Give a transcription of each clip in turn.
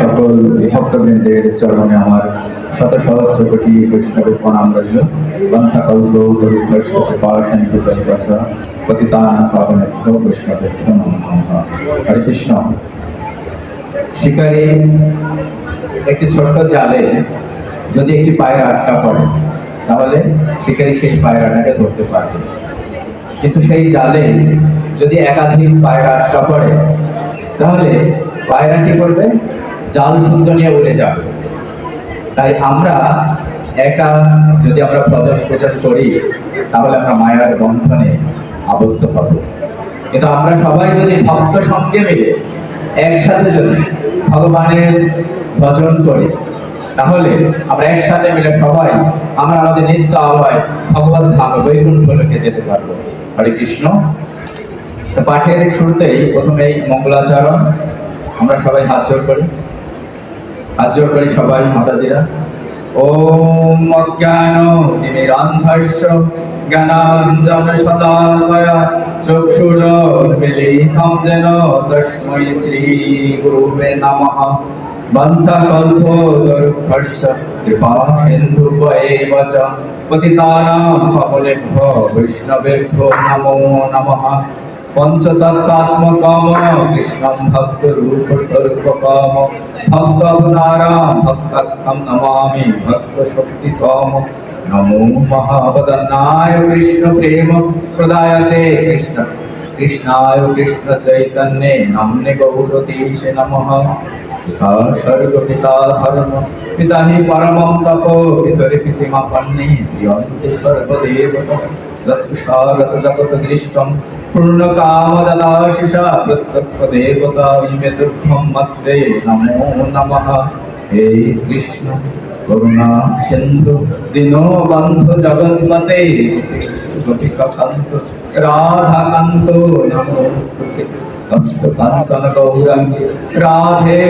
সকল ভক্তবৃন্দের চরণে আমার শত সহস্র কোটি একটি ছোট্ট জালে যদি একটি পায়রা আটকা পড়ে, তাহলে শিকারী সেই পায়রাটাকে ধরতে পারবে। কিন্তু সেই জালে যদি একাধিক পায়রা আটকা পড়ে তাহলে পায়রা কি করবে? জাল শুদ্ধ নিয়ে উড়ে যাবে। তাই আমরা একা যদি আমরা প্রচার প্রচার করি, তাহলে আমরা মায়ের বন্ধনে আবদ্ধ হব। কিন্তু আমরা সবাই যদি ভক্ত সঙ্গে মিলে একসাথে যদি ভগবানের ভজন করি, তাহলে আমরা একসাথে মিলে সবাই, আমরা আমাদের নিত্য আহ্বায় ভগবান ধাম বৈকুণ্ঠ লোকে যেতে পারব। হরে কৃষ্ণ। পাঠের শুরুতেই প্রথমেই মঙ্গলাচরণ, আমরা সবাই হাত জোর করি। হাত জোর করি সবাই, মাতাজিরা। ওম অজ্ঞান জ্ঞানাঞ্জন চক্ষুরোন্মিলিতং যেন তস্मै শ্রী গুরুবে নমঃ। কৃপা সিন্ধুভ্যেব চ পতিতানাং পাবনেভ্যো নমো নমঃ। পঞ্চতত্ত্বাত্মকম কৃষ্ণম ভক্ত রূপ স্বরূপকম ভক্ত অবতারাম ভক্তাক্ষম নমামি ভক্ত শক্তিতম নমো মহাবদনায় কৃষ্ণ প্রেম প্রদায়তে কৃষ্ণ কৃষ্ণায় কৃষ্ণ চৈতন্যে নামনে গৌরতীশে নমঃ। পিতা স্বর্গ পিতা ধর্ম পিতা হি পরমম তপ, পিতরি পিতিমা পন্নে প্রিয়ন্তে সর্বদেবতা যৎসাগত জগত দৃষ্টম পূর্ণ কামদাশিষা প্রত্যক্ষ দেবতা ইমে দুঃখম মত্রে নমো কৃষ্ণ। করুণা সিন্ধু দীনবন্ধু জগন্মতে গোপিকান্ত রাধাকান্ত রাধে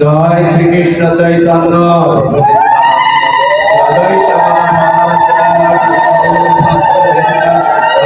জয় শ্রীকৃষ্ণ চৈতন্য।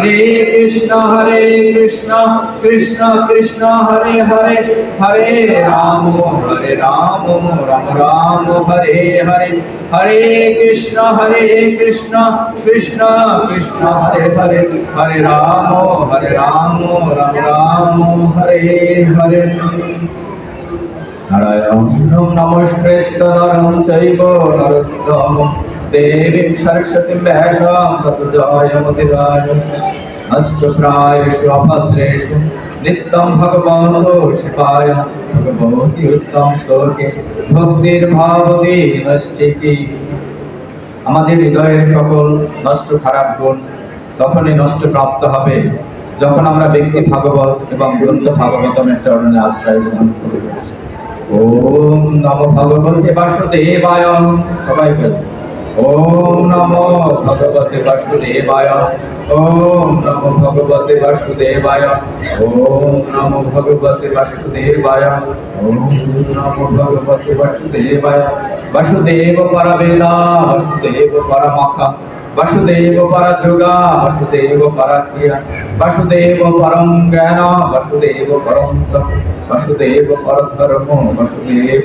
বলি হরে কৃষ্ণ হরে কৃষ্ণ কৃষ্ণ কৃষ্ণ হরে হরে হরে রাম হরে রাম রাম রাম হরে হরে হরে কৃষ্ণ হরে কৃষ্ণ কৃষ্ণ কৃষ্ণ হরে হরে হরে রাম হরে রাম রাম রাম হরে হরে নারায়ণ নমস্কৃত্য নরম চৈব নিত্যম ভগবতো শিবায় ভগবতী উত্তম শ্লোকে ভক্তির ভাবতী নষ্টিকি আমাদের হৃদয়ের সকল নষ্ট খারাপ গুণ তখনই নষ্ট প্রাপ্ত হবে, যখন আমরা ব্যক্তি ভাগবত এবং গ্রন্থ ভাগবতমের চরণে আশ্রয় গ্রহণ করব ওম নম ভগবতে বাসুদেবায়। সবাই বলি ওম নম ভগবতে বাসুদেবায়। ওম নম ভগবতে বাসুদেবায়। ওম নম ভগবতে বাসুদেবায়। ওম নম ভগবতে বাসুদেবায়। বাসুদেব পরবেদা বাসুদেব পরমখা বাসুদেব পরযোগা বাসুদেব পরাক্রিয়া বাসুদেব পরম জ্ঞান বাসুদেব পরম তপ, বাসুদেব পরধর্ম বাসুদেব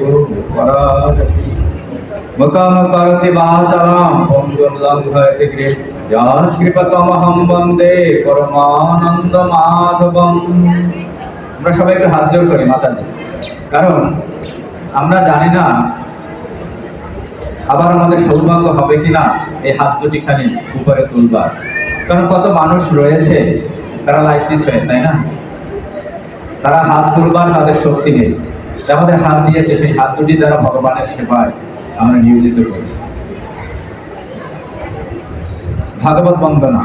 সৌভাগ্য হবে কিনা এই হাত দুটি খানি উপরে তুলবার। কারণ কত মানুষ রয়েছে তারা হয়ে, তাই না? তারা হাত তুলবার তাদের শক্তি নেই। আমাদের হাত দিয়েছে, সেই হাত দুটি দ্বারা ভগবানের সেবায় আমরা নিয়োজিত করি ভাগবত বন্দনা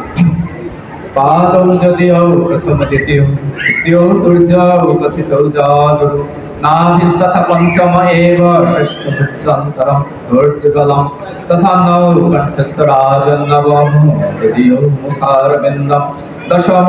পাদৌ যদিও প্রথম দ্বিতীয়, তৃতীয় কথিত নাভিস্তথা পঞ্চম এব ষষ্ঠমুচ্চান্তরম দুর্যগলম, তথা নৌ কণ্ঠস্থরাজন্নবম তৃতীয় মুখারবিন্দম, দশম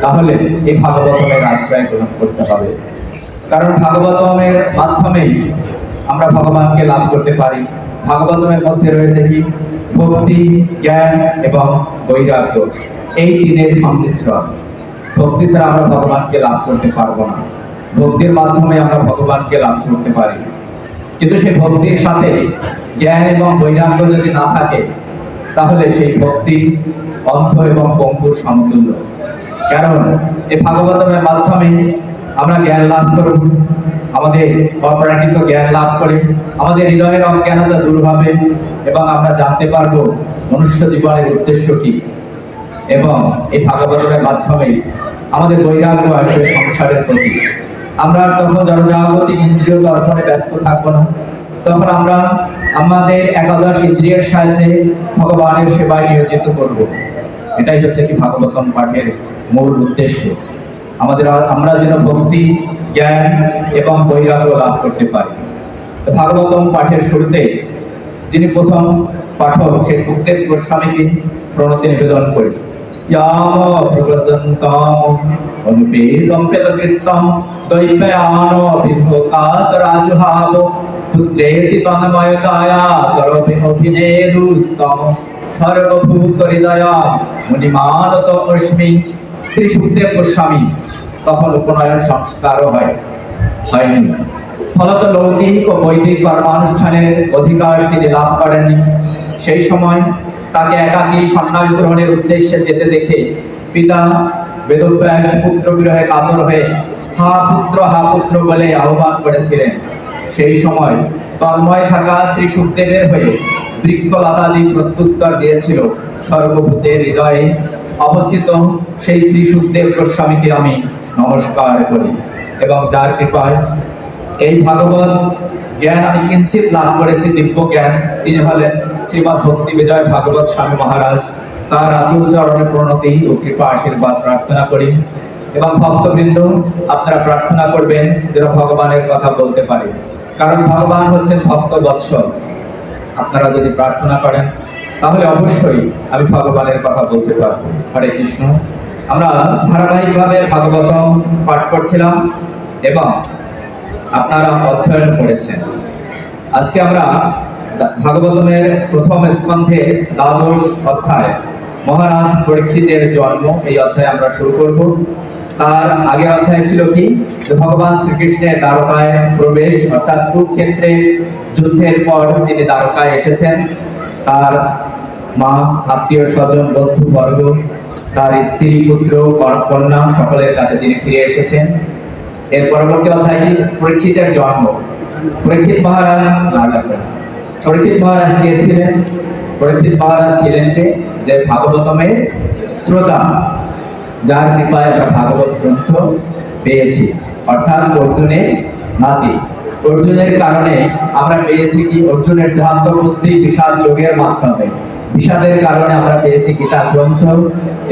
তাহলে এই ভাগবতমের আশ্রয় গ্রহণ করতে হবে। কারণ ভাগবতমের মাধ্যমেই আমরা ভগবানকে লাভ করতে পারি। ভাগবতমের মধ্যে রয়েছে কি? ভক্তি, জ্ঞান এবং বৈরাগ্য। এই তিনের সংমিশ্রণ। ভক্তি ছাড়া আমরা ভগবানকে লাভ করতে পারব না। ভক্তির মাধ্যমে আমরা ভগবানকে লাভ করতে পারি। কিন্তু সেই ভক্তির সাথে জ্ঞান এবং বৈরাগ্য যদি না থাকে, তাহলে সেই ভক্তি, অন্ধ এবং পঙ্গুর সমতুল্য। কারণ এই ভাগবতমের মাধ্যমে আমরা জ্ঞান লাভ করব। আমাদের অপ্রাকৃত জ্ঞান লাভ করে, আমাদের হৃদয়ের অজ্ঞানতা দূর হবে এবং আমরা জানতে পারব মনুষ্য জীবনের উদ্দেশ্য কি। এবং এই ভাগবতমের মাধ্যমে আমাদের বৈরাগ্য আসবে সংসারের প্রতি। আমরা তখন জনজাগতিক ইন্দ্রিয় দর্পণে ব্যস্ত থাকব না। তখন আমরা আমাদের একাদশ ইন্দ্রিয়ের সাহায্যে ভগবানের সেবায় নিয়োজিত করব। এটাই হচ্ছে কি ভাগবতম পাঠের মূল উদ্দেশ্য। আমাদের আমরা যেন ভক্তি, জ্ঞান এবং বৈরাগ্য লাভ করতে পারি। ভাগবতম পাঠের শুরুতে যিনি প্রথম পাঠক সে সুখদেব গোস্বামীকে প্রণতি নিবেদন করি। পুত্রেতি তন্ময়তায়া করবি অভিনেদুস্তম। সর্বভূতহৃদয়া মুনিমানত অস্মি শ্রী সুখদেব গোস্বামী। তখন উপনয়ন সংস্কারও হয় হয়নি। ফলত লৌকিক ও বৈদিক কর্মানুষ্ঠানের অধিকার তিনি লাভ করেননি। সেই সময় তাকে একাকী সন্ন্যাস গ্রহণের উদ্দেশ্যে যেতে দেখে পিতা বেদব্যাস পুত্র বিরহে কাতর হয়ে, হা পুত্র হা পুত্র বলে আহ্বান করেছিলেন। সেই সময় তন্ময় থাকা শ্রী সুখদেবের হয়ে বৃক্ষলতাদি প্রত্যুত্তর দিয়েছিল সর্বভূতের হৃদয়ে। অবস্থিত সেই শ্রী সুখদেব গোস্বামীকে আমি নমস্কার করি এবং যার কৃপায় এই ভাগবত জ্ঞান আমি কিঞ্চিত লাভ করেছি, দিব্য জ্ঞান। তিনি হলেন শ্রীমৎ ভক্তি বিজয় ভাগবত স্বামী মহারাজ। তার আতুল প্রণতি ও কৃপা আশীর্বাদ প্রার্থনা করি। এবং ভক্তবৃন্দ, আপনারা প্রার্থনা করবেন যেন ভগবানের কথা বলতে পারি। কারণ ভগবান হচ্ছেন ভক্ত বৎসল আপনারা যদি প্রার্থনা করেন, তাহলে অবশ্যই আমি ভগবানের কথা বলতে পারব। হরে কৃষ্ণ। আমরা ধারাবাহিকভাবে ভাগবতম পাঠ করছিলাম এবং আপনারা অধ্যয়ন করেছেন। আজকে আমরা ভাগবতমের প্রথম স্কন্ধে দ্বাদশ অধ্যায় মহারাজ পরীক্ষিতের জন্ম এই অধ্যায় আমরা শুরু করব। তার আগে অধ্যায় ছিল কি? ভগবান শ্রীকৃষ্ণের দ্বারকায় প্রবেশ, অর্থাৎ কুরুক্ষেত্রে যুদ্ধের পর তিনি দ্বারকায় এসেছেন। তার মা, আত্মীয় স্বজন, বন্ধু, বর্গ, তার স্ত্রী, পুত্র কন্যা সকলের কাছে তিনি ফিরে এসেছেন। এর পরবর্তী অধ্যায় কি? পরীক্ষিতের জন্ম। পরীক্ষিত মহারাজ। পরীক্ষিত মহারাজ কে ছিলেন? পরীক্ষিত মহারাজ ছিলেন যে ভাগবতমের শ্রোতা। যার কৃপায় আমরা ভাগবত গ্রন্থ পেয়েছি। অর্থাৎ অর্জুনের নাতি। অর্জুনের কারণে আমরা পেয়েছি কি? অর্জুনের ধ্যান্ত বুদ্ধি বিশাল যোগের মাধ্যমে। বিষাদের কারণে আমরা পেয়েছি গীতা গ্রন্থ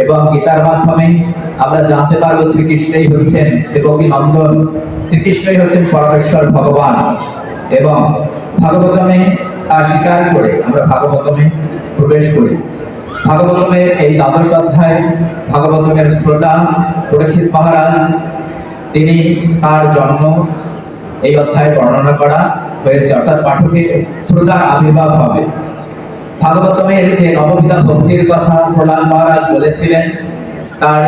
এবং গীতার মাধ্যমে আমরা জানতে পারব শ্রীকৃষ্ণই হচ্ছেন দেবকী নন্দন। শ্রীকৃষ্ণই হচ্ছেন পরমেশ্বর ভগবান এবং ভাগবতমে তা স্বীকার করে আমরা ভাগবতমে প্রবেশ করি। ভাগবতমের এই দ্বাদশ অধ্যায়, ভাগবতমের শ্রোতা পরীক্ষিত মহারাজ, তিনি তার জন্ম এই অধ্যায়ে বর্ণনা করা হয়েছে, অর্থাৎ পাঠকের শ্রোতার আবির্ভাব হবে। ভাগবতমের যে নববিধা ভক্তির কথা প্রহ্লাদ মহারাজ বলেছিলেন, তার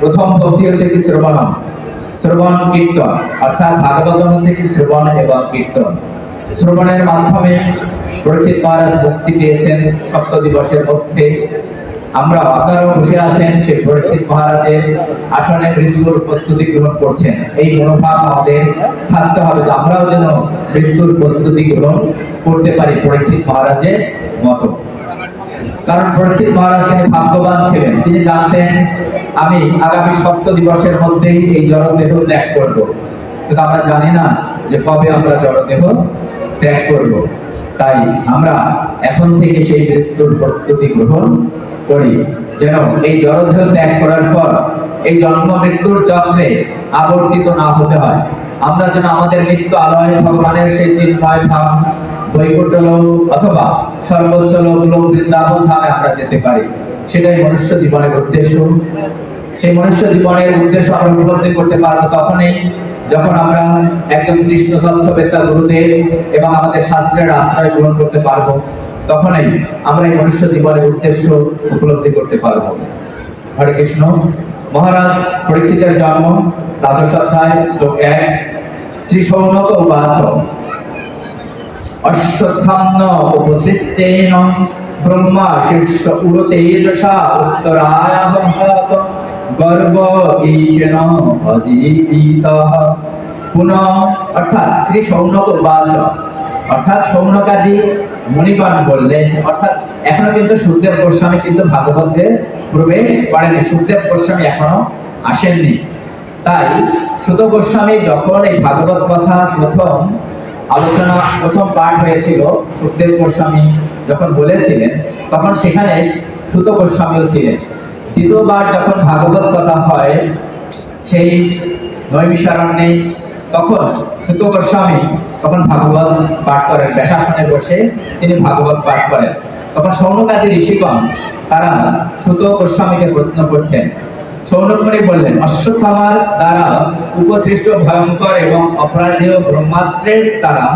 প্রথম ভক্তি হচ্ছে কি শ্রবণম শ্রবণ কীর্তন, অর্থাৎ ভাগবতম হচ্ছে কি শ্রবণ এবং কীর্তন। শ্রবণের মাধ্যমে পরীক্ষিত মহারাজ মুক্তি পেয়েছেন সপ্ত দিবসের মধ্যে। আমরা আপনারাও বসে আছেন সেই পরীক্ষিত মহারাজের আসনে মৃত্যুর প্রস্তুতি গ্রহণ করছেন। এই মনোভাব আমাদের থাকতে হবে যে আমরাও যেন মৃত্যুর প্রস্তুতি গ্রহণ করতে পারি পরীক্ষিত মহারাজের মতো। কারণ পরীক্ষিত মহারাজ তিনি ভাগ্যবান ছিলেন। তিনি জানতেন, আমি আগামী সপ্ত দিবসের মধ্যেই এই জড়দেহ ত্যাগ করব। কিন্তু আমরা জানি না যে কবে আমরা জড়দেহ ত্যাগ করব। তাই আমরা এখন থেকে সেই মৃত্যুর প্রস্তুতি গ্রহণ করি। যেন এই জড়দেহ ত্যাগ করার পর এই জন্ম মৃত্যুর চক্রে আবর্তিত না হতে হয়। আমরা যেন আমাদের মৃত্যু আলয় ভগবানের সেই চিন্ময় ভাব বৈকুণ্ঠ লোক অথবা সর্বোচ্চ লোক লোক বৃন্দাবন ধামে আমরা যেতে পারি। সেটাই মনুষ্য জীবনের উদ্দেশ্য। সেই মনুষ্য জীবনের উদ্দেশ্য আমরা উপলব্ধি করতে পারব তখনই যখন আমরা একজন কৃষ্ণ তত্ত্ববেত্তা গুরুদেব এবং আমাদের শাস্ত্রের আশ্রয় গ্রহণ করতে পারব, তখনই আমরা এই মনুষ্য জীবনের উদ্দেশ্য উপলব্ধি করতে পারব। হরে কৃষ্ণ। মহারাজ, পরীক্ষিতের জন্ম, দ্বাদশ অধ্যায়, শ্লোক এক। শ্রী সৌনক উপাচ অশ্বত্থান্ন উপসৃষ্টেন ব্রহ্মা শীর্ষ উরতেজসা উত্তরায় এখনও কিন্তু সুখদেব গোস্বামী কিন্তু ভাগবতে প্রবেশ করেনি, সুখদেব গোস্বামী এখনও আসেননি। তাই সুত গোস্বামী যখন এই ভাগবত কথা প্রথম আলোচনা, প্রথম পাঠ হয়েছিল, সুখদেব গোস্বামী যখন বলেছিলেন, তখন সেখানে সুত গোস্বামীও ছিলেন। দ্বিতীয়বার যখন ভাগবত কথা হয়, সেই নৈমিষারণ্যে তখন সুত গোস্বামী তখন ভাগবত পাঠ করেন ব্যাসাসনে বসে তিনি ভাগবত পাঠ করেন। তখন সৌনকাদি ঋষিগণ তারা সুত গোস্বামীকে প্রশ্ন করছেন। সৌনকমণি বললেন, অশ্বত্থামার দ্বারা উপসৃষ্ট ভয়ঙ্কর এবং অপরাজেয় ব্রহ্মাস্ত্রের দ্বারা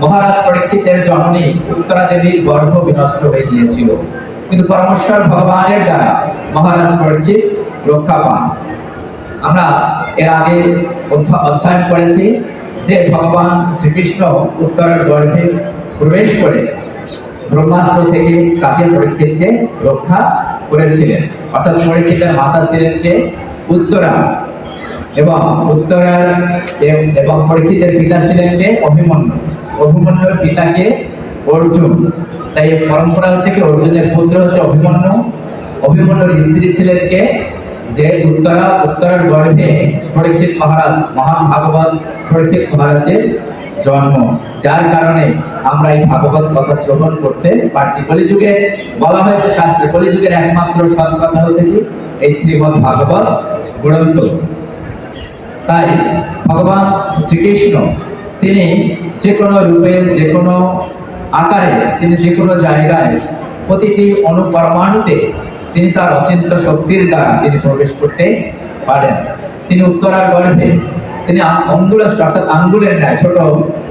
মহারাজ পরীক্ষিতের জননী উত্তরা দেবীর গর্ভ বিনষ্ট হয়ে গিয়েছিল। কিন্তু পরমেশ্বর ভগবানের দ্বারা মহারাজ পরীক্ষিত রক্ষা পান। আমরা এর আগে অধ্যয়ন করেছি যে ভগবান শ্রীকৃষ্ণ উত্তরের গর্ভে প্রবেশ করে ব্রহ্মাস্ত্র থেকে কাকে পরীক্ষিতকে রক্ষা করেছিলেন। অর্থাৎ পরীক্ষিতের মাতা ছিলেন কে? উত্তরা এবং উত্তরার এবং পরীক্ষিতের পিতা ছিলেন কে? অভিমন্যু। অভিমন্যুর পিতাকে অর্জুন। তাই এই পরম্পরা হচ্ছে কি, অর্জুনের পুত্র হচ্ছে অভিমন্যু। অভিমন্যুর স্ত্রী ছিলেন কে? যে উত্তরা, উত্তরার গর্ভে পরীক্ষিত মহারাজ মহান ভাগবত পরীক্ষিত মহারাজের জন্ম। যার কারণে আমরা এই ভাগবত কথা শ্রবণ করতে পারছি। কলিযুগে বলা হয়েছে শাস্ত্রে, কলিযুগের একমাত্র সৎ কথা হচ্ছে কি? এই শ্রীমৎ ভাগবত গ্রন্থ। তাই ভগবান শ্রীকৃষ্ণ, তিনি যে কোনো রূপে, যে কোনো আকারে তিনি যে কোনো জায়গায় প্রতিটি অনুপরমাণুতে তিনি তার অচিন্ত শক্তির দ্বারা তিনি প্রবেশ করতে পারেন। তিনি উত্তরার গর্ভে, তিনি আ- অঙ্গুল অর্থাৎ আঙ্গুলের ন্যায় ছোট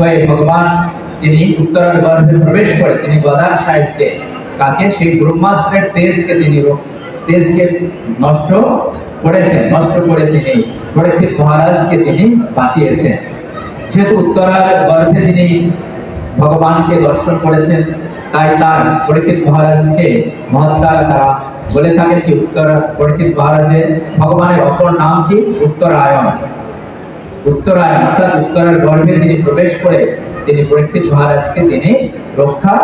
হয়ে ভগবান তিনি উত্তরার গর্ভে প্রবেশ করে তিনি গদার সাহায্যে কাকে সেই ব্রহ্মাস্ত্রের তেজকে তিনি তেজকে নষ্ট করেছেন। নষ্ট করে তিনি পরীক্ষিত মহারাজকে তিনি বাঁচিয়েছেন। যেহেতু উত্তরার গর্ভে তিনি ভগবানকে দর্শন করেছেন। তাই তার পরীক্ষিত মহারাজকে মহাত্মারা তারা বলে থাকেন কি, উত্তর পরীক্ষিত মহারাজের ভগবানের অপর নাম কি? উত্তরায়ণ। উত্তরায়ণ, অর্থাৎ গর্ভে তিনি প্রবেশ করে তিনি পরীক্ষিত মহারাজকে তিনি রক্ষা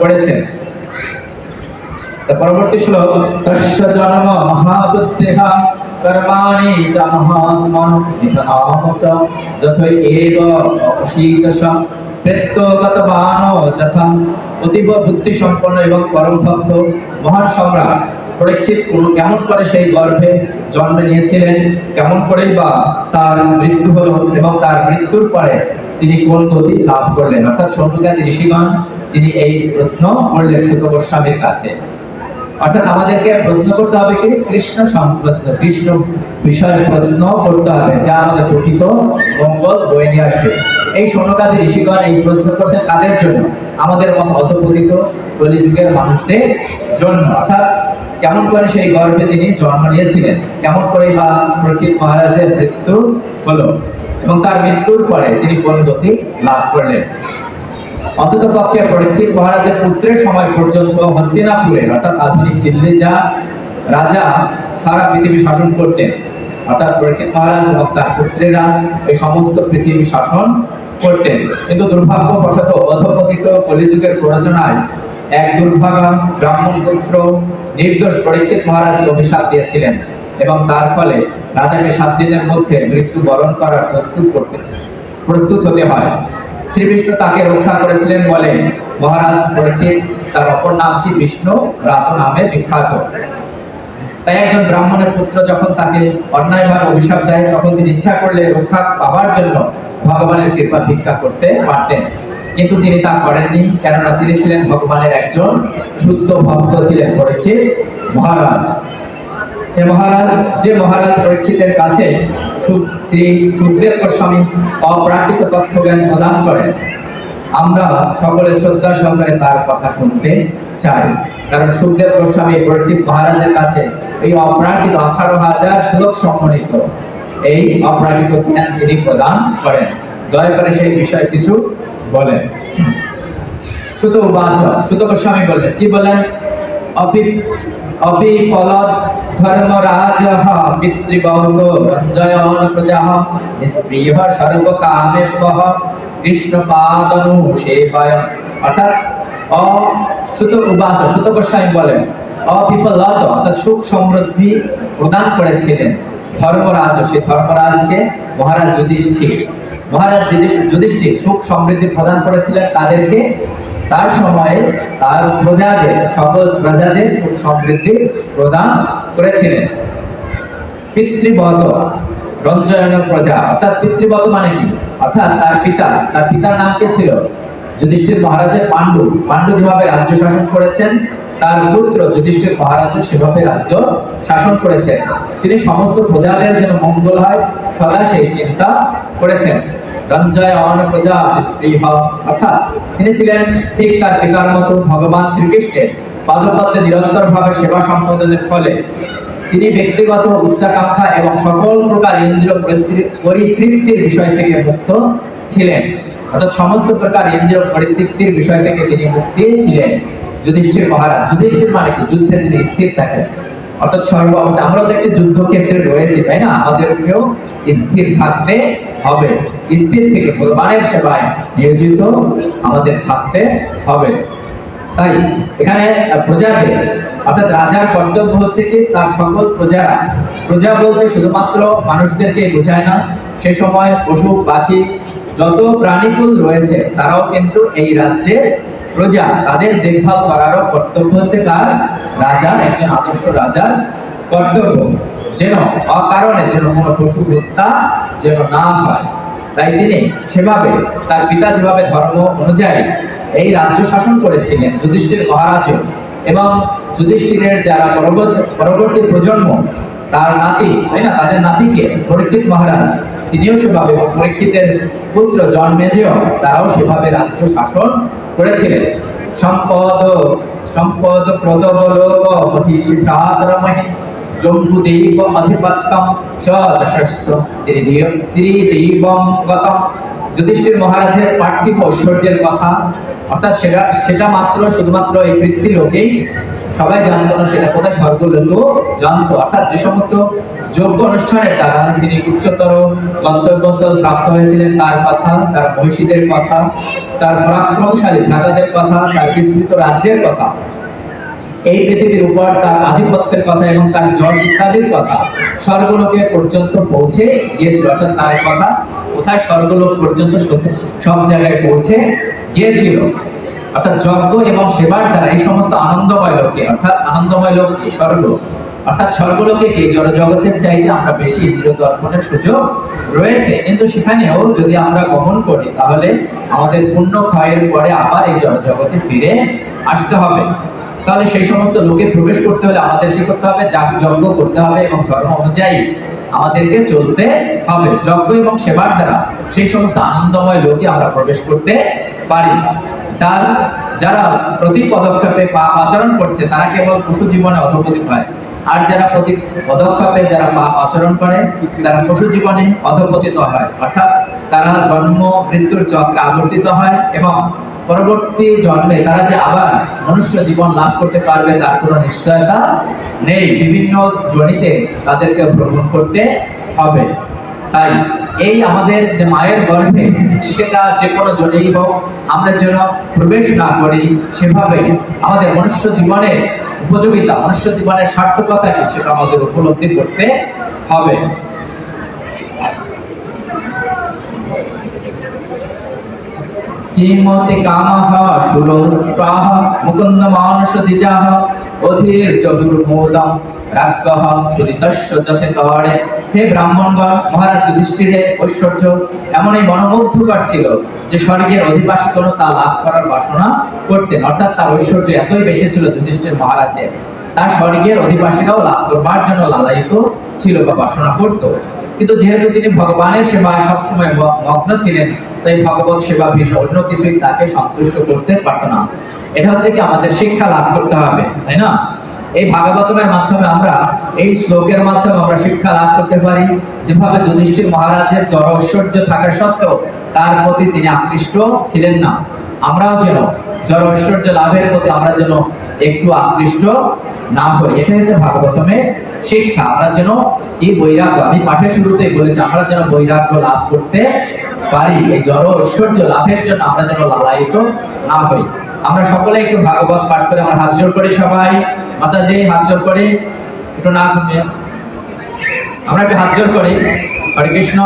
করেছেন। পরবর্তী শ্লোক, তস্য জন্ম মহাবুদ্ধিহ কর্মাণি চ মহাত্মন চ এব অতীব বুদ্ধি সম্পন্ন এবং পরমভক্ত মহান সম্রাট পরীক্ষিত কেমন করে সেই গর্ভে জন্ম নিয়েছিলেন? কেমন করেই বা তার মৃত্যু হলো এবং তার মৃত্যুর পরে তিনি কোন গতি লাভ করলেন? অর্থাৎ সন্ন্যাসী ঋষিগণ, তিনি এই প্রশ্ন করলেন সুত গোস্বামীর কাছে। অর্থাৎ আমাদেরকে প্রশ্ন করতে হবে কি? কৃষ্ণ প্রশ্ন, কৃষ্ণ বিষয়ে প্রশ্ন করতে হবে, যা আমাদের প্রকৃত মঙ্গল বয়ে নিয়ে আসবে। এই সৌনকাদি ঋষিগণ এই প্রশ্ন করছেন তাদের জন্য? আমাদের মত অধপতিত কলিযুগের মানুষদের জন্য। অর্থাৎ কেমন করে সেই গর্ভে তিনি জন্ম নিয়েছিলেন? কেমন করে বা প্রকৃত মহারাজের মৃত্যু হলো? এবং তার মৃত্যুর পরে তিনি কোন গতি লাভ করলেন? অন্তত পক্ষে পরীক্ষিত মহারাজের পুত্রের সময় পর্যন্ত হস্তিনাপুরে, অর্থাৎ আধুনিক দিল্লি যা রাজা সারা পৃথিবী শাসন করতেন, অর্থাৎ পরীক্ষিত মহারাজ এবং তার পুত্রেরা এই সমস্ত পৃথিবী শাসন করতেন। কিন্তু দুর্ভাগ্যবশত অধপতিত কলিযুগের প্ররোচনায় এক দুর্ভাগা ব্রাহ্মণ পুত্র নির্দোষ পরীক্ষিত মহারাজকে অভিশাপ দিয়েছিলেন এবং তার ফলে রাজাকে সাত দিনের মধ্যে মৃত্যু বরণ করার প্রস্তুত করতে প্রস্তুত হতে হয়। শ্রীবিষ্ণু তাকে রক্ষা করেছিলেন বলে মহারাজ পরীক্ষিত তার অপর নাম কি? বিষ্ণু রাত নামে বিখ্যাত। তাই একজন ব্রাহ্মণের পুত্র যখন তাকে অন্যায়ভাবে অভিশাপ দেয়, তখন তিনি ইচ্ছা করলে রক্ষা পাওয়ার জন্য ভগবানের কৃপা ভিক্ষা করতে পারতেন। কিন্তু তিনি তা করেননি, কেননা তিনি ছিলেন ভগবানের একজন শুদ্ধ ভক্ত ছিলেন পরীক্ষিত মহারাজ হে মহারাজ, যে মহারাজ পরীক্ষিতের কাছে শ্রী সুখদেব গোস্বামী অপ্রাকৃত তথ্য জ্ঞান প্রদান করেন, আমরা সকলে শ্রদ্ধা সহকারে তার কথা শুনতে চাই। কারণ সুখদেব গোস্বামী পরীক্ষিত মহারাজের কাছে এই অপ্রাকৃত আঠারো হাজার শ্লোক সম্মানিত এই অপ্রাকৃত জ্ঞান তিনি প্রদান করেন। দয়া করে সেই বিষয়ে কিছু বলেন। শুধু বাচ শুধু গোস্বামী বললেন কি বলেন? অর্থাৎ অ বলেন সুখ সমৃদ্ধি প্রদান করেছিলেন ধর্মরাজ, সেই ধর্মরাজকে মহারাজ যুধিষ্ঠির মহারাজ যুধিষ্ঠির সুখ সমৃদ্ধি প্রদান করেছিলেন তাদেরকে তার সময়ে তার প্রজাদের, সকল প্রজাদের সুখ সমৃদ্ধি প্রদান করেছিলেন। পিতৃবত রঞ্জয়ন প্রজা, অর্থাৎ পিতৃবত মানে কি? অর্থাৎ তার পিতা। তার পিতার নাম কে ছিল? যুধিষ্ঠির মহারাজের পাণ্ডু। পাণ্ডু যেভাবে রাজ্য শাসন করেছেন, তার পুত্র যুধিষ্ঠির মহারাজ সেভাবে রাজ্য শাসন করেছেন। তিনি সমস্ত প্রজাদের যেন মঙ্গল হয়, সদা সেই চিন্তা করেছেন। রঞ্জয়ন প্রজা স্পৃহ অর্থাৎ তিনি ছিলেন ঠিক তার পিতার মতো ভগবান শ্রীকৃষ্ণের। পাদপদ্মে নিরন্তর ভাবে সেবা সম্পাদনের ফলে তিনি ব্যক্তিগত উচ্চাকাঙ্ক্ষা এবং সকল প্রকার ইন্দ্রিয় পরিতৃ- পরিতৃপ্তির বিষয় থেকে মুক্ত ছিলেন। অর্থাৎ সমস্ত প্রকার ইন্দ্রিয় পরিতৃপ্তির বিষয় থেকে তিনি মুক্তি ছিলেন। যুধিষ্ঠির মহারাজ, যুধিষ্ঠির মানে যুদ্ধে যিনি স্থির থাকেন। অর্থাৎ সর্ব আমরা তো একটি যুদ্ধক্ষেত্রে রয়েছি, তাই না? আমাদেরকেও স্থির থাকতে হবে। স্থির থেকে ভগবানের সেবায় নিয়োজিত আমাদের থাকতে হবে। তাই এখানে প্রজাদের, অর্থাৎ রাজার কর্তব্য হচ্ছে কি? তার সকল প্রজারা প্রজা বলতে শুধুমাত্র মানুষদেরকে বোঝায় না, সে সময় পশু, পাখি, যত প্রাণীকুল রয়েছে, তারাও কিন্তু এই রাজ্যের প্রজা, তাদের দেখভাল করারও কর্তব্য হচ্ছে তার রাজা, একজন আদর্শ রাজার কর্তব্য। যেন অকারণে যেন কোনো পশু হত্যা যেন না হয়। তাই তিনি সেভাবে, তার পিতা যেভাবে ধর্ম অনুযায়ী এই রাজ্য শাসন করেছিলেন, যুধিষ্ঠির মহারাজ, এবং যুধিষ্ঠিরের যারা পরবর্তী প্রজন্ম, তার নাতি, তাই না? তাদের নাতিকে পরীক্ষিত মহারাজ তিনিও সেভাবে পরীক্ষিতের পুত্র জন্মেজেও তারাও সেভাবে রাজ্য শাসন করেছিলেন। সম্পদ সম্পদ জম্বুদৈব অধিপত্যম চ দশস্য। গতম। যুধিষ্ঠির মহারাজের পার্থিব ঐশ্বর্যের কথা। অর্থাৎ সেটা সেটা মাত্র, শুধুমাত্র এই পৃথিবী লোকেই সবাই জানতো না সেটা কোথায় স্বর্গলোকও জানতো। অর্থাৎ যে সমস্ত যোগ্য অনুষ্ঠানের দ্বারা তিনি উচ্চতর গন্তব্যস্থল প্রাপ্ত হয়েছিলেন। তার কথা, তার মহিষীদের কথা, তার পরাক্রমশালী ভ্রাতাদের কথা, তার বিস্তৃত রাজ্যের কথা, এই পৃথিবীর উপর তার আধিপত্যের কথা এবং তার জল ইত্যাদির কথা স্বর্গলোকে পর্যন্ত পৌঁছে গিয়েছিল। অর্থাৎ তার কথা কোথায় স্বর্গলোক পর্যন্ত সব জায়গায় পৌঁছে গিয়েছিল। অর্থাৎ যজ্ঞ এবং সেবার দ্বারা এই সমস্ত আনন্দময় লোকে অর্থাৎ আনন্দময় লোক স্বর্গ অর্থাৎ স্বর্গলোকে কি জড় জগতের চাইতে আমরা বেশি ইন্দ্রিয় দর্পণের সুযোগ রয়েছে? কিন্তু সেখানেও যদি আমরা গমন করি, তাহলে আমাদের পুণ্য ক্ষয়ের পরে আবার এই জড় জগতে ফিরে আসতে হবে। তাহলে সেই সমস্ত লোকে প্রবেশ করতে হলে আমাদের কি করতে হবে? যাগ যজ্ঞ করতে হবে এবং ধর্ম অনুযায়ী আমাদেরকে চলতে হবে। যজ্ঞ এবং সেবার দ্বারা সেই সমস্ত আনন্দময় লোকে আমরা প্রবেশ করতে পারি। যার, যারা প্রতি পদক্ষেপে পাপ আচরণ করছে, তারা কেবল পশু জীবনে অধপতিত হয়। আর যারা প্রতি পদক্ষেপে যারা পাপ আচরণ করে, তারা পশু জীবনে অধপতিত হয়। অর্থাৎ তারা জন্ম, মৃত্যুর চক্রে আবর্তিত হয় এবং পরবর্তী জন্মে তারা যে আবার মনুষ্য জীবন লাভ করতে পারবে তার কোনো নিশ্চয়তা নেই। বিভিন্ন জনিতে তাদেরকে ভ্রমণ করতে হবে। তাই এই আমাদের যে মায়ের গর্ভে সেটা যে কোনো জনেই হোক, আমরা যেন প্রবেশ না করি, সেভাবে আমাদের মনুষ্য জীবনের উপযোগিতা, মনুষ্য জীবনের সার্থকতা কি সেটা আমাদের উপলব্ধি করতে হবে। কিমতি কামহ সুরস্পাহ মুকুন্দ মানস দ্বিজাহ অধীর চতুর্মূলম রাজ্ঞহ পুরিতস্য যথে করে হে ব্রাহ্মণগণ, মহারাজ যুধিষ্ঠিরের ঐশ্বর্য, এমনই মনোমুগ্ধকর ছিল যে স্বর্গের অধিবাসী কোনো তা লাভ করার বাসনা করতেন। অর্থাৎ তার ঐশ্বর্য এতই বেশি ছিল যুধিষ্ঠির মহারাজের। তার স্বর্গের অধিবাসীরাও লাভ করবার জন্য লালায়িত ছিল বা বাসনা করত। কিন্তু যেহেতু তিনি ভগবানের সেবায় সবসময় মগ্ন ছিলেন, তাই ভগবত সেবা ভিন্ন, অন্য কিছুই তাকে সন্তুষ্ট করতে পারত না। এটা হচ্ছে কি আমাদের শিক্ষা লাভ করতে হবে, তাই না? এই ভাগবতমের মাধ্যমে আমরা, এই শ্লোকের মাধ্যমে আমরা শিক্ষা লাভ করতে পারি। যেভাবে যুধিষ্ঠির মহারাজের জড় ঐশ্বর্য থাকা সত্ত্বেও তার প্রতি তিনি আকৃষ্ট ছিলেন না। আমরাও যেন জড় ঐশ্বর্য লাভের প্রতি আমরা যেন একটু আকৃষ্ট না হই। এটা হচ্ছে ভাগবতমের শিক্ষা। আমরা যেন কি বৈরাগ্য, আমি পাঠের শুরুতেই বলেছি, আমরা যেন বৈরাগ্য লাভ করতে পারি। এই জড় ঐশ্বর্য লাভের জন্য আমরা যেন লালায়িত না হই। আমরা সকলে একটু ভাগবত পাঠ করে আমরা হাত জোর করি সবাই। মাতাজি, হাত জোর করি। একটু না ঘুমিয়ে। আমরা একটু হাত জোর করি। হরে কৃষ্ণ।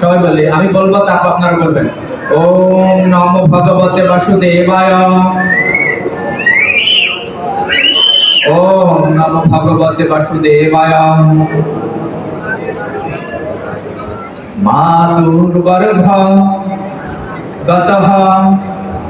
সবাই বলি, আমি বলব, তারপর আপনারা বলবেন। ওম নম ভগবতে বাসুদেবায়। ওম নম ভগবতে বাসুদেবায়। মাতুর্গর্ভ গতঃ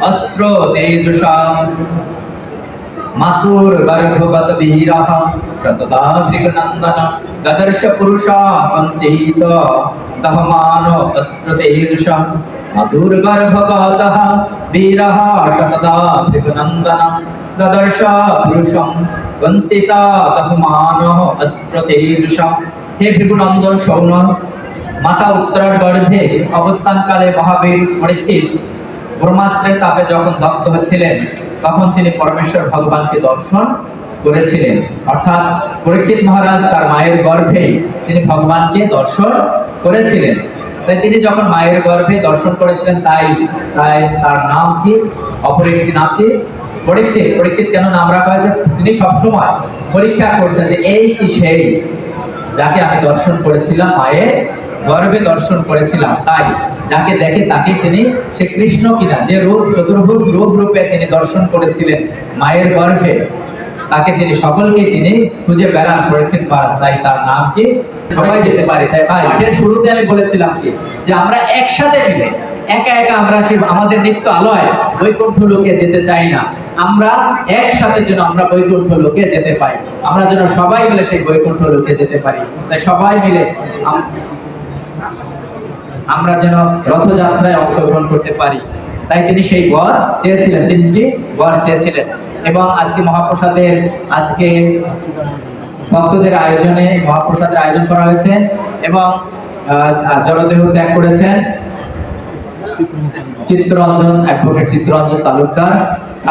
অস্ত্র তেজসা মাতুর গর্ভগত বীরः সততা দিগনন্দন দদর্শ পুরুষা পঞ্চৈত দহমান অস্ত্র অস্ত্রতেজুষ মাতুর গর্ভগতः বীরः সততা দিগনন্দন দদর্শ পুরুষম। বঞ্চিত দহমান অস্ত্র অস্ত্রতেজুষ হে ভৃগুনন্দন সৌন মাতা উত্তরার গর্ভে অবস্থানকালে মহাবীর পরীক্ষিত ব্রহ্মাস্ত্রের তাপে যখন দগ্ধ হচ্ছিলেন, তখন তিনি পরমেশ্বর ভগবানকে দর্শন করেছিলেন। অর্থাৎ পরীক্ষিত মহারাজ তার মায়ের গর্ভে তিনি ভগবানকে দর্শন করেছিলেন। তাই তিনি যখন মায়ের গর্ভে দর্শন করেছিলেন, তাই তাই তার নাম কি? অপর একটি নাম কি? পরীক্ষিত। পরীক্ষিত কেন নাম রাখা হয়েছে? তিনি সবসময় পরীক্ষা করছেন যে এই কি সেই যাকে আমি দর্শন করেছিলাম মায়ের গর্ভে দর্শন করেছিলাম, তাই যাকে দেখে তাকে তিনি সে কৃষ্ণ কিনা, যে রূপ, চতুর্ভুজ রূপ রূপে তিনি দর্শন করেছিলেন মায়ের গর্ভে, তাকে তিনি সকলকে তিনি খুঁজে বেড়ান, পরীক্ষিত মহারাজ তাই তার নাম কি? সবাই যেতে পারে, তাই ভাই, এর শুরুতে আমি বলেছিলাম কি, যে আমরা একসাথে মিলে, একা একা আমরা সে আমাদের নিত্য আলয় বৈকুণ্ঠ লোকে যেতে চাই না, আমরা একসাথে যেন আমরা বৈকুণ্ঠ লোকে যেতে পাই, আমরা যেন সবাই মিলে সেই বৈকুণ্ঠ লোকে যেতে পারি, তাই সবাই মিলে আমরা যেন রথযাত্রায় অংশগ্রহণ করতে পারি। তাই তিনি সেই বর চেয়েছিলেন তিনটি বর চেয়েছিলেন। এবং আজকে মহাপ্রসাদের আজকে ভক্তদের আয়োজনে মহাপ্রসাদের আয়োজন করা হয়েছে এবং আহ, জলদেহ ত্যাগ করেছেন। চিত্তরঞ্জন অ্যাডভোকেট চিত্তরঞ্জন তালুকদার।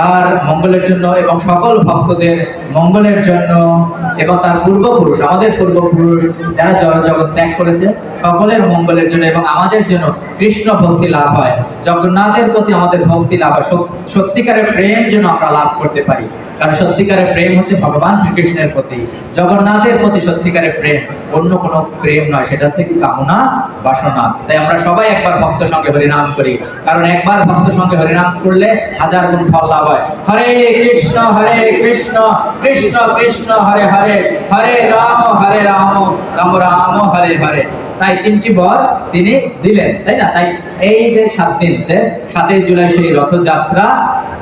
আর মঙ্গলের জন্য এবং সকল ভক্তদের মঙ্গলের জন্য এবং তার পূর্বপুরুষ, আমাদের পূর্বপুরুষ যারা জগৎ ত্যাগ করেছে, সকলের মঙ্গলের জন্য এবং আমাদের জন্য কৃষ্ণ ভক্তি লাভ হয়। জগন্নাথের প্রতি আমাদের ভক্তি লাভ হয়। সত্যিকারের প্রেম যেন আমরা লাভ করতে পারি। কারণ সত্যিকারের প্রেম হচ্ছে ভগবান শ্রীকৃষ্ণের প্রতি। জগন্নাথের প্রতি সত্যিকারের প্রেম অন্য কোনো প্রেম নয়, সেটা হচ্ছে কামনা, বাসনা। তাই আমরা সবাই একবার ভক্ত সঙ্গে হরিনাম করি। কারণ একবার ভক্ত সঙ্গে হরিনাম করলে হাজার গুণ ফল লাভ হয়। হরে কৃষ্ণ হরে কৃষ্ণ কৃষ্ণ কৃষ্ণ, হরে হরে হরে রাম হরে রাম রাম রাম, হরে হরে। তাই তিনটি বর তিনি দিলেন, তাই না? তাই এই যে সাত দিন সাতই জুলাই সেই রথযাত্রা,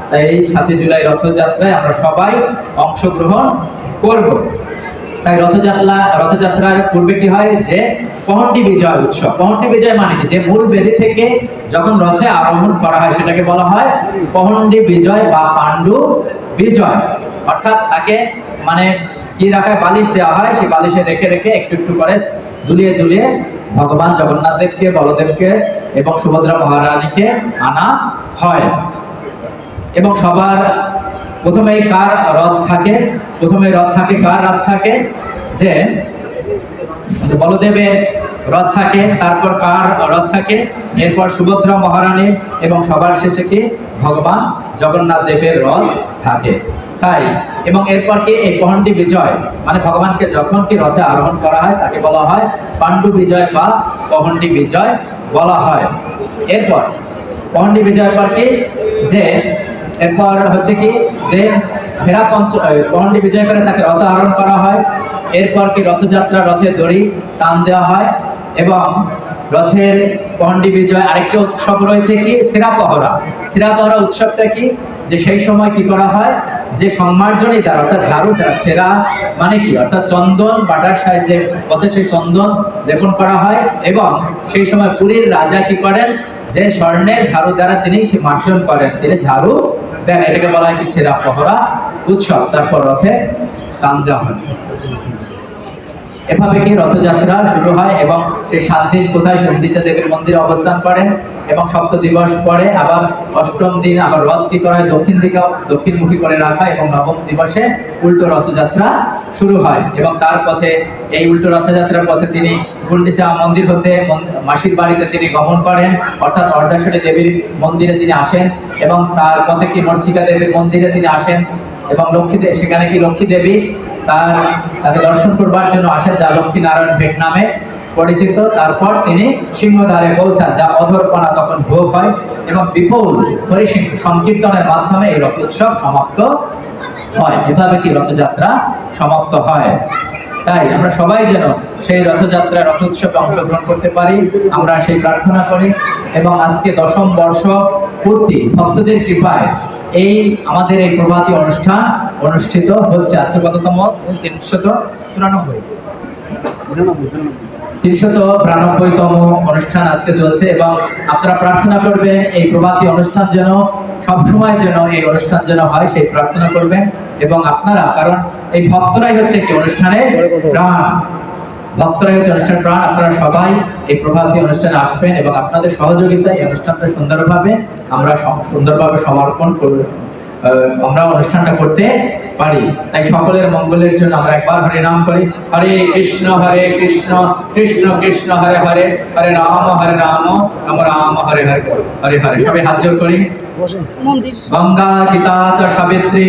তাই এই সাতই জুলাই রথযাত্রায় আমরা সবাই অংশগ্রহণ করব। তাই রথযাত্রা, রথযাত্রার পূর্বে কি হয় যে পহন্ডি বিজয় উৎসব। পহন্ডি বিজয় মানে যে মূল বেদি থেকে যখন রথে আরোহণ করা হয়, সেটাকে বলা হয় পহন্ডি বিজয় বা পাণ্ডু বিজয়। অর্থাৎ তাকে মানে কি রাখায়? বালিশ দেওয়া হয়। সেই বালিশে রেখে রেখে একটু একটু করে দুলিয়ে দুলিয়ে ভগবান জগন্নাথ দেবকে বলদেবকে এবং সুভদ্রা মহারানীকে আনা হয়। এবং সবার প্রথমে কার রথ থাকে? প্রথমে রথ থাকে কার রথ থাকে? যে বলদেবের রথ থাকে, তারপর কার রথ থাকে, এরপর সুভদ্রা মহারানী এবং সবার শেষে কি? ভগবান জগন্নাথ দেবের রথ থাকে। তাই, এবং এরপর কি? এই পহন্ডি বিজয়। মানে ভগবানকে যখন কি রথে আরোহণ করা হয়, তাকে বলা হয় পাণ্ডু বিজয় বা পহন্ডি বিজয় বলা হয়। এরপর পহন্ডি বিজয়ের পর কি? যে এরপর হচ্ছে কি যে ফেরা পঞ্চ পহন্ডি বিজয় করে তাকে রথ আরোহণ করা হয়। এরপর কি রথযাত্রা, রথের দড়ি টান দেওয়া হয় এবং রথের পহন্ডি বিজয়, আরেকটা উৎসব রয়েছে কি? সিরা পহরা। সিরা পহরা উৎসবটা কি? যে সেই সময় কি করা হয়? যে সম্মার্জনী দ্বারা, অর্থাৎ ঝাড়ু দ্বারা সেরা মানে কি? অর্থাৎ চন্দন, বাটার সাহায্যে পথে সেই চন্দন লেপন করা হয় এবং সেই সময় পুরীর রাজা কি করেন? যে স্বর্ণের ঝাড়ু দ্বারা তিনি সে মার্জন করেন। তিনি ঝাড়ু দেন এটাকে বলা হয় কি ছেড়া পহরা উৎসব তারপর রথে কান দেওয়া হয়। এভাবে কি রথযাত্রা শুরু হয় এবং সেই সাত দিন কোথায় গুন্ডিচা দেবীর মন্দিরে অবস্থান করেন এবং সপ্ত দিবস পরে আবার অষ্টম দিন আবার রথ কি করা দক্ষিণ দিকে দক্ষিণমুখী করে রাখা এবং নবম দিবসে উল্টো রথযাত্রা শুরু হয় এবং তার পথে এই উল্টো রথযাত্রার পথে তিনি গুন্ডিচা মন্দির হতে মাসির বাড়িতে তিনি গমন করেন। অর্থাৎ অর্ধাশ্বরী দেবীর মন্দিরে তিনি আসেন এবং তার পথে কি মর্ষিকা দেবীর মন্দিরে তিনি আসেন এবং লক্ষ্মী সেখানে কি লক্ষ্মী দেবী তার, তাকে দর্শন করবার জন্য আসেন যা লক্ষ্মী নারায়ণ ভেট নামে পরিচিত। তারপর তিনি সিংহদ্বারে পৌঁছান, যা অধরপনা তখন ভোগ হয় এবং বিপুল সংকীর্তনের মাধ্যমে এই রথ উৎসব সমাপ্ত হয়। এভাবে কি রথযাত্রা সমাপ্ত হয়? তাই আমরা সবাই যেন সেই রথযাত্রা রথ উৎসবে অংশগ্রহণ করতে পারি, আমরা সেই প্রার্থনা করি এবং আজকে দশম বর্ষ পূর্তি। ভক্তদের কৃপায় এই আমাদের এই প্রভাতী অনুষ্ঠান অনুষ্ঠিত হচ্ছে আজকে কততম? তিনশত চুরানব্বই। তিনশত বিরানব্বইতম অনুষ্ঠান আজকে চলছে এবং আপনারা প্রার্থনা করবেন এই প্রভাতী অনুষ্ঠান যেন সবসময় যেন এই অনুষ্ঠান যেন হয় সেই প্রার্থনা করবেন এবং আপনারা কারণ এই ভক্তরাই হচ্ছে একটি অনুষ্ঠানে প্রাণ ভক্তরাই হচ্ছে অনুষ্ঠানের প্রাণ আপনারা সবাই এই প্রভাতী অনুষ্ঠানে আসবেন এবং আপনাদের সহযোগিতায় এই অনুষ্ঠানটা সুন্দরভাবে আমরা সুন্দরভাবে সমর্পণ করব। আমরা অনুষ্ঠানটা করতে পারি। তাই সকলের মঙ্গলের জন্য আমরা একবার হরে নাম করি। হরে কৃষ্ণ হরে কৃষ্ণ কৃষ্ণ কৃষ্ণ, হরে হরে হরে রাম হরে রাম রাম রাম, হরে হরে হরে হরে। সবাই হাত জোর করি। গঙ্গা গীতা চ সাবিত্রী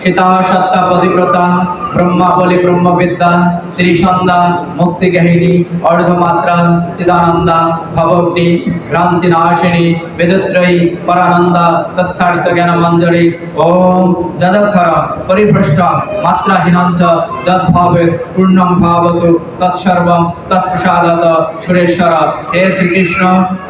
সীতা সত্তা পতিব্রতা ব্রহ্মা বলি ব্রহ্মবিদ্যা ত্রিসন্ধ্যা মুক্তি গহিনী অর্ধমাত্রা চিদানন্দা ভবগ্নি ভ্রান্তি নাশিনী বেদত্রয়ী পরানন্দা তথার্থ জ্ঞান মঞ্জরি ওম যদক্ষর পরিভ্রষ্ট মাত্রাহীনাঞ্চ যদ্ভাবে পূর্ণম ভাবতু তৎসর্বম তৎপ্রসাদত সুরেশ্বর হে শ্রীকৃষ্ণ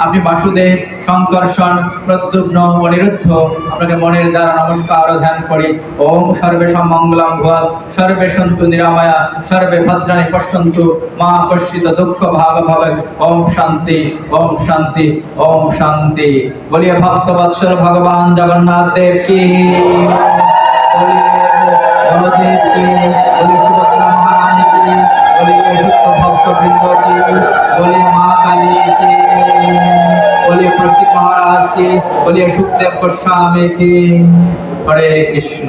আপনি বাসুদেব সংকর্ষণ প্রদ্যুম্ন অনিরুদ্ধ আপনাকে মনের দ্বারা নমস্কার ধ্যান করি। ওম সর্বে মঙ্গলম ভুয়াত সর্বে সন্তু নিরাময়া, সর্বে ভদ্রাণী পশ্যন্তু, মা কর্ষিত দুঃখ ভাগ ভবে ওম শান্তি ওম শান্তি ওম শান্তি। বলিয়ে ভক্ত বৎসর ভগবান জগন্নাথ দেব কি? বলদেব কি? মহারানী কি? বলিয়ে মা কালী কি? বলিয়ে প্রতীক মহারাজ কি বলিয়ে সুখদেব গোস্বামী হরে কৃষ্ণ।